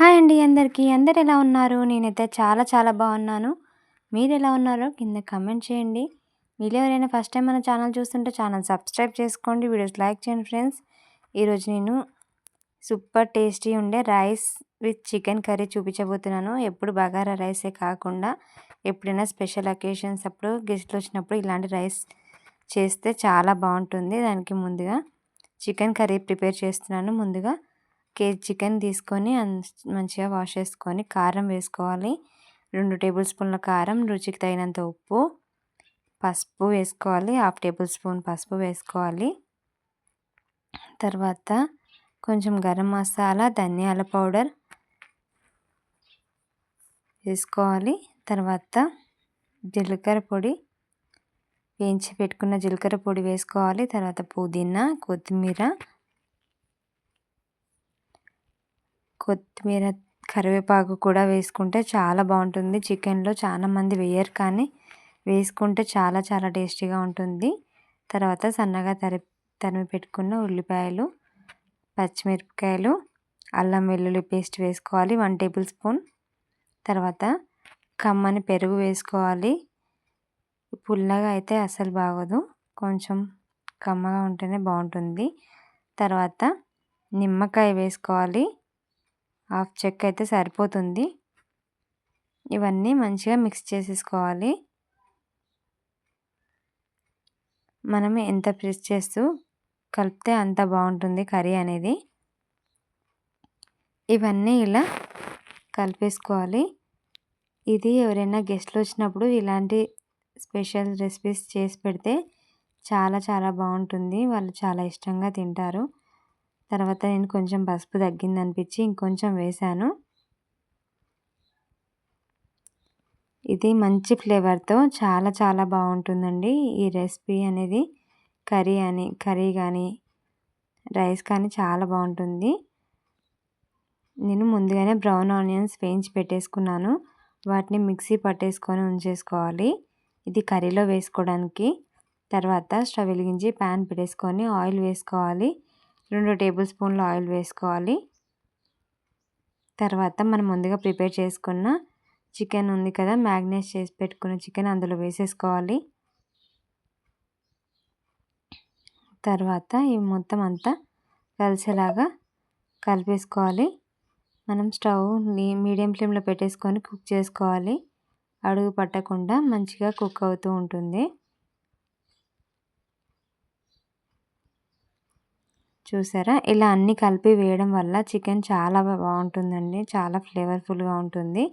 Hi అండి అందరికీ. అందరు ఎలా ఉన్నారు? నేనైతే చాలా చాలా బాగున్నాను. మీరు ఎలా ఉన్నారో కింద కమెంట్ చేయండి. మీరు ఎవరైనా ఫస్ట్ టైం మన ఛానల్ చూస్తుంటే ఛానల్ సబ్స్క్రైబ్ చేసుకోండి. వీడియోస్ లైక్ చేయండి ఫ్రెండ్స్. ఈరోజు నేను సూపర్ టేస్టీ ఉండే రైస్ విత్ చికెన్ కర్రీ చూపించబోతున్నాను. ఎప్పుడు బగారా రైసే కాకుండా ఎప్పుడైనా స్పెషల్ అకేషన్స్ అప్పుడు గెస్ట్లు వచ్చినప్పుడు ఇలాంటి రైస్ చేస్తే చాలా బాగుంటుంది. దానికి ముందుగా చికెన్ కర్రీ ప్రిపేర్ చేస్తున్నాను. ముందుగా కేజీ చికెన్ తీసుకొని మంచిగా వాష్ చేసుకొని కారం వేసుకోవాలి. రెండు టేబుల్ స్పూన్ల కారం రుచికి తగినంత ఉప్పు పసుపు వేసుకోవాలి. హాఫ్ టేబుల్ స్పూన్ పసుపు వేసుకోవాలి. తర్వాత కొంచెం గరం మసాలా ధనియాల పౌడర్ వేసుకోవాలి. తర్వాత జీలకర్ర పొడి వేయించి పెట్టుకున్న జీలకర్ర పొడి వేసుకోవాలి. తర్వాత పుదీనా కొత్తిమీర కొత్తిమీర కరివేపాకు కూడా వేసుకుంటే చాలా బాగుంటుంది. చికెన్లో చాలా మంది వేయరు కానీ వేసుకుంటే చాలా చాలా టేస్టీగా ఉంటుంది. తర్వాత సన్నగా తరి తరిమి పెట్టుకున్న ఉల్లిపాయలు పచ్చిమిరపకాయలు అల్లం వెల్లుల్లి పేస్ట్ వేసుకోవాలి వన్ టేబుల్ స్పూన్. తర్వాత కమ్మని పెరుగు వేసుకోవాలి. పుల్లగా అయితే అసలు బాగోదు. కొంచెం కమ్మగా ఉంటేనే బాగుంటుంది. తర్వాత నిమ్మకాయ వేసుకోవాలి. హాఫ్ చెక్క అయితే సరిపోతుంది. ఇవన్నీ మంచిగా మిక్స్ చేసేసుకోవాలి. మనం ఎంత ప్రెస్ చేస్తూ కలిపితే అంత బాగుంటుంది కర్రీ అనేది. ఇవన్నీ ఇలా కలిపేసుకోవాలి. ఇది ఎవరైనా గెస్ట్లు వచ్చినప్పుడు ఇలాంటి స్పెషల్ రెసిపీస్ చేసి పెడితే చాలా చాలా బాగుంటుంది. వాళ్ళు చాలా ఇష్టంగా తింటారు. తర్వాత నేను కొంచెం పసుపు తగ్గింది అనిపించి ఇంకొంచెం వేసాను ఇది మంచి ఫ్లేవర్తో చాలా చాలా బాగుంటుందండి. ఈ రెసిపీ అనేది కర్రీ అని కర్రీ కానీ రైస్ కానీ చాలా బాగుంటుంది. నేను ముందుగానే బ్రౌన్ ఆనియన్స్ వేయించి పెట్టేసుకున్నాను. వాటిని మిక్సీ పట్టేసుకొని ఉంచేసుకోవాలి. ఇది కర్రీలో వేసుకోవడానికి. తర్వాత స్టవ్ వెలిగించి ప్యాన్ పెట్టేసుకొని ఆయిల్ వేసుకోవాలి. రెండు టేబుల్ స్పూన్లు ఆయిల్ వేసుకోవాలి. తర్వాత మనం ముందుగా ప్రిపేర్ చేసుకున్న చికెన్ ఉంది కదా మ్యాగ్నేట్ చేసి పెట్టుకున్న చికెన్ అందులో వేసేసుకోవాలి. తర్వాత ఈ మొత్తం అంతా కలిసేలాగా కలిపేసుకోవాలి. మనం స్టవ్ మీడియం ఫ్లేమ్లో పెట్టేసుకొని కుక్ చేసుకోవాలి. అడుగు పట్టకుండా మంచిగా కుక్ అవుతూ ఉంటుంది. చూసారా? ఇలా అన్నీ కలిపి వేయడం వల్ల చికెన్ చాలా బాగుంటుందండి. చాలా ఫ్లేవర్ఫుల్గా ఉంటుంది.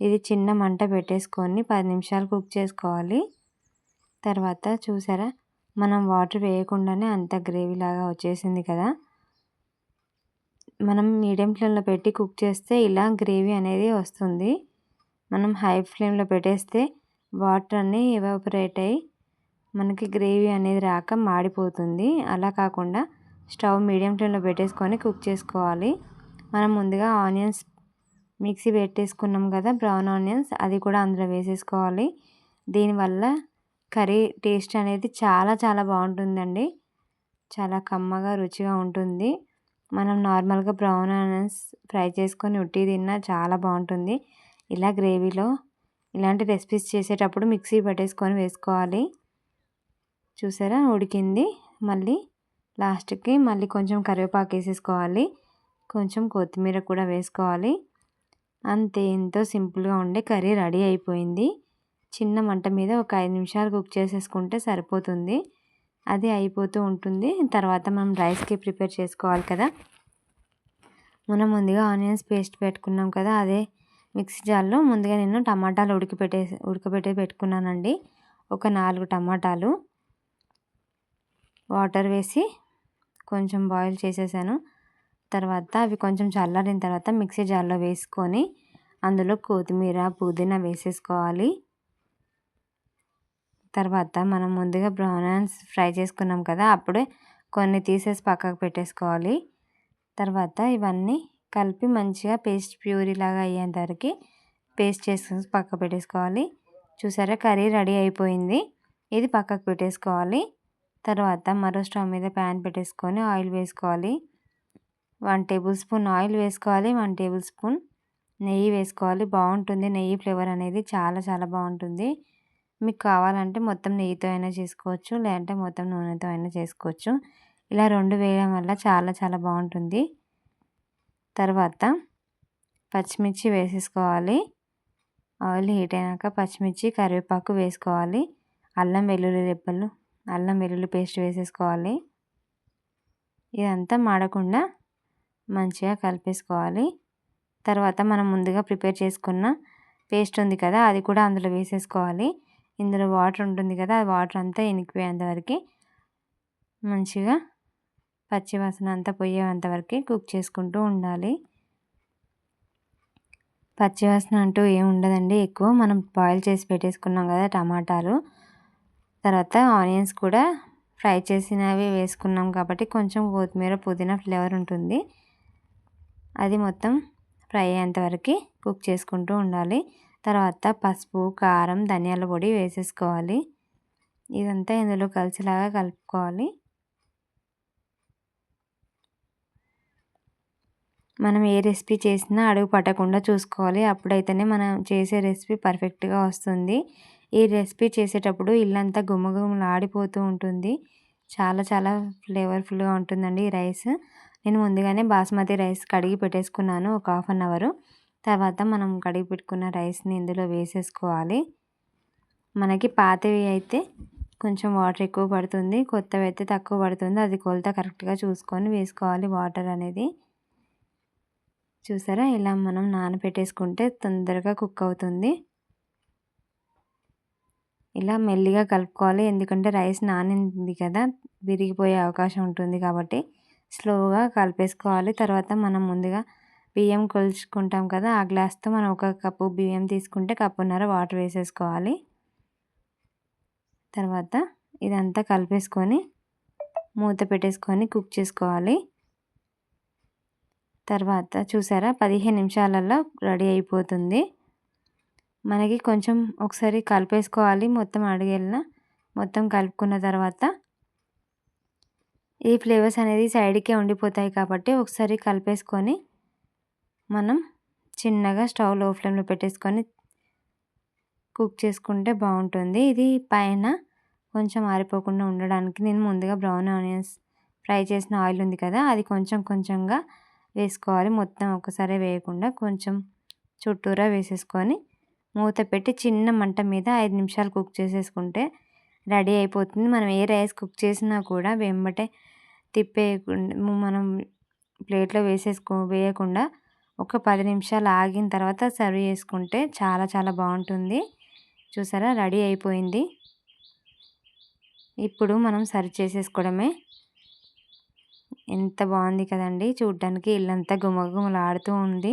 ఇది చిన్న మంట పెట్టేసుకొని పది నిమిషాలు కుక్ చేసుకోవాలి. తర్వాత చూసారా? మనం వాటర్ వేయకుండానే అంత గ్రేవీ లాగా వచ్చేసింది కదా? మనం మీడియం ఫ్లేమ్లో పెట్టి కుక్ చేస్తే ఇలా గ్రేవీ అనేది వస్తుంది. మనం హై ఫ్లేమ్లో పెట్టేస్తే వాటర్ అన్నీ ఎవాపరేట్ అయ్యి మనకి గ్రేవీ అనేది రాక మాడిపోతుంది. అలా కాకుండా స్టవ్ మీడియం ఫ్లేమ్లో పెట్టేసుకొని కుక్ చేసుకోవాలి. మనం ముందుగా ఆనియన్స్ మిక్సీ పెట్టేసుకున్నాం కదా బ్రౌన్ ఆనియన్స్ అది కూడా అందులో వేసేసుకోవాలి. దీనివల్ల కర్రీ టేస్ట్ అనేది చాలా చాలా బాగుంటుందండి. చాలా కమ్మగా రుచిగా ఉంటుంది. మనం నార్మల్గా బ్రౌన్ ఆనియన్స్ ఫ్రై చేసుకొని ఉట్టి తిన్నా చాలా బాగుంటుంది. ఇలా గ్రేవీలో ఇలాంటి రెసిపీస్ చేసేటప్పుడు మిక్సీ పెట్టేసుకొని వేసుకోవాలి. చూసారా? ఉడికింది. మళ్ళీ లాస్ట్కి మళ్ళీ కొంచెం కరివేపాకు వేసేసుకోవాలి. కొంచెం కొత్తిమీర కూడా వేసుకోవాలి. అంతే ఎంతో సింపుల్గా ఉండే కర్రీ రెడీ అయిపోయింది. చిన్న మంట మీద ఒక ఐదు నిమిషాలు కుక్ చేసేసుకుంటే సరిపోతుంది. అది అయిపోతూ ఉంటుంది. తర్వాత మనం రైస్కి ప్రిపేర్ చేసుకోవాలి కదా. మనం ముందుగా ఆనియన్స్ పేస్ట్ పెట్టుకున్నాం కదా అదే మిక్సీ జార్లో. ముందుగా నేను టమాటాలు ఉడికిపెట్టే ఉడకబెట్టే పెట్టుకున్నానండి. ఒక నాలుగు టమాటాలు. వాటర్ వేసి కొంచెం బాయిల్ చేసేసాను. తర్వాత అవి కొంచెం చల్లారిన తర్వాత మిక్సీ జార్లో వేసుకొని అందులో కొత్తిమీర పుదీనా వేసేసుకోవాలి. తర్వాత మనం ముందుగా బ్రౌనాన్స్ ఫ్రై చేసుకున్నాం కదా అప్పుడే కొన్ని తీసేసి పక్కకు పెట్టేసుకోవాలి. తర్వాత ఇవన్నీ కలిపి మంచిగా పేస్ట్ ప్యూరీ లాగా అయ్యేంత పేస్ట్ చేసుకొని పక్క పెట్టేసుకోవాలి. చూసారా కర్రీ రెడీ అయిపోయింది. ఇది పక్కకు పెట్టేసుకోవాలి. తర్వాత మరో స్టవ్ మీద ప్యాన్ పెట్టేసుకొని ఆయిల్ వేసుకోవాలి. వన్ టేబుల్ స్పూన్ ఆయిల్ వేసుకోవాలి వన్ టేబుల్ స్పూన్ నెయ్యి వేసుకోవాలి. బాగుంటుంది. నెయ్యి ఫ్లేవర్ అనేది చాలా చాలా బాగుంటుంది. మీకు కావాలంటే మొత్తం నెయ్యితో అయినా చేసుకోవచ్చు లేదంటే మొత్తం నూనెతో అయినా చేసుకోవచ్చు. ఇలా రెండు వేయడం వల్ల చాలా చాలా బాగుంటుంది. తర్వాత పచ్చిమిర్చి వేసేసుకోవాలి. ఆయిల్ హీట్ అయినాక పచ్చిమిర్చి కరివేపాకు వేసుకోవాలి. అల్లం వెల్లుల్లి రెబ్బలు అల్లం వెల్లుల్లి పేస్ట్ వేసేసుకోవాలి. ఇదంతా మాడకుండా మంచిగా కలిపేసుకోవాలి. తర్వాత మనం ముందుగా ప్రిపేర్ చేసుకున్న పేస్ట్ ఉంది కదా అది కూడా అందులో వేసేసుకోవాలి. ఇందులో వాటర్ ఉంటుంది కదా ఆ వాటర్ అంతా ఇనికిపోయేంత వరకు మంచిగా పచ్చివాసన అంతా పోయేంతవరకు కుక్ చేసుకుంటూ ఉండాలి. పచ్చివాసన అంటూ ఏమి ఉండదండి ఎక్కువ మనం బాయిల్ చేసి పెట్టేసుకున్నాం కదా టమాటాలు. తర్వాత ఆనియన్స్ కూడా ఫ్రై చేసినవి వేసుకున్నాం కాబట్టి కొంచెం కొత్తిమీర పుదీనా ఫ్లేవర్ ఉంటుంది. అది మొత్తం ఫ్రై అయ్యేంత వరకు కుక్ చేసుకుంటూ ఉండాలి. తర్వాత పసుపు కారం ధనియాల పొడి వేసేసుకోవాలి. ఇదంతా ఇందులో కలిసిలాగా కలుపుకోవాలి. మనం ఏ రెసిపీ చేసినా అడుగు పట్టకుండా చూసుకోవాలి. అప్పుడైతేనే మనం చేసే రెసిపీ పర్ఫెక్ట్గా వస్తుంది. ఈ రెసిపీ చేసేటప్పుడు ఇల్లంతా గుమగుమలాడిపోతూ ఉంటుంది. చాలా చాలా ఫ్లేవర్ఫుల్గా ఉంటుందండి ఈ రైస్. నేను ముందుగానే బాస్మతి రైస్ కడిగి పెట్టేసుకున్నాను ఒక హాఫ్ అన్ అవర్. తర్వాత మనం కడిగి పెట్టుకున్న రైస్ని ఇందులో వేసేసుకోవాలి. మనకి పాతవి అయితే కొంచెం వాటర్ ఎక్కువ పడుతుంది. కొత్తవి అయితే తక్కువ పడుతుంది. అది కొలత కరెక్ట్గా చూసుకొని వేసుకోవాలి వాటర్ అనేది. చూసారా? ఇలా మనం నానబెట్టేసుకుంటే తొందరగా కుక్ అవుతుంది. ఇలా మెల్లిగా కలుపుకోవాలి. ఎందుకంటే రైస్ నానింది కదా విరిగిపోయే అవకాశం ఉంటుంది కాబట్టి స్లోగా కలిపేసుకోవాలి. తర్వాత మనం ముందుగా బియ్యం కొలుచుకుంటాం కదా ఆ గ్లాస్తో మనం ఒక కప్పు బియ్యం తీసుకుంటే కప్పున్నర వాటర్ వేసేసుకోవాలి. తర్వాత ఇదంతా కలిపేసుకొని మూత పెట్టేసుకొని కుక్ చేసుకోవాలి. తర్వాత చూసారా పదిహేను నిమిషాలలో రెడీ అయిపోతుంది. మనకి కొంచెం ఒకసారి కలిపేసుకోవాలి. మొత్తం అడిగేళ్ళ మొత్తం కలుపుకున్న తర్వాత ఈ ఫ్లేవర్స్ అనేది సైడ్కే ఉండిపోతాయి కాబట్టి ఒకసారి కలిపేసుకొని మనం చిన్నగా స్టవ్లో ఫ్లేమ్లో పెట్టేసుకొని కుక్ చేసుకుంటే బాగుంటుంది. ఇది పైన కొంచెం ఆరిపోకుండా ఉండడానికి నేను ముందుగా బ్రౌన్ ఆనియన్స్ ఫ్రై చేసిన ఆయిల్ ఉంది కదా అది కొంచెం కొంచెంగా వేసుకోవాలి. మొత్తం ఒకసారి వేయకుండా కొంచెం చుట్టూరా వేసేసుకొని మూత పెట్టి చిన్న మంట మీద ఐదు నిమిషాలు కుక్ చేసేసుకుంటే రెడీ అయిపోతుంది. మనం ఏ రైస్ కుక్ చేసినా కూడా వెంబటే తిప్పేయకుండా మనం ప్లేట్లో వేసేసుకో వేయకుండా ఒక పది నిమిషాలు ఆగిన తర్వాత సర్వ్ చేసుకుంటే చాలా చాలా బాగుంటుంది. చూసారా? రెడీ అయిపోయింది. ఇప్పుడు మనం సర్వ్ చేసేసుకోవడమే. ఎంత బాగుంది కదండి. చూడ్డానికి ఇల్లంతా గుమగుమలాడుతూ ఉంది.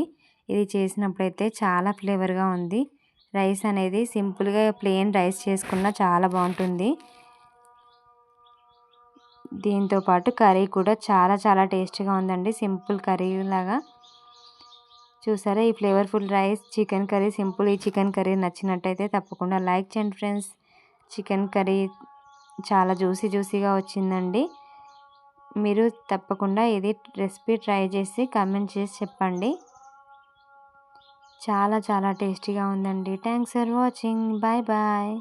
ఇది చేసినప్పుడైతే చాలా ఫ్లేవర్గా ఉంది. రైస్ అనేది సింపుల్గా ప్లెయిన్ రైస్ చేసుకున్నా చాలా బాగుంటుంది. దీంతో పాటు కర్రీ కూడా చాలా చాలా టేస్టీగా ఉందండి. సింపుల్ కర్రీ లాగా. చూసారా ఈ flavourful rice? Chicken curry simple. ఈ చికెన్ కర్రీ నచ్చినట్టయితే తప్పకుండా లైక్ చేయండి ఫ్రెండ్స్. చికెన్ కర్రీ చాలా జ్యూసీ జ్యూసీగా వచ్చిందండి. మీరు తప్పకుండా ఇది రెసిపీ ట్రై చేసి కామెంట్ చేసి చెప్పండి. చాలా చాలా టేస్టీగా ఉందండి. Thanks for watching. Bye bye.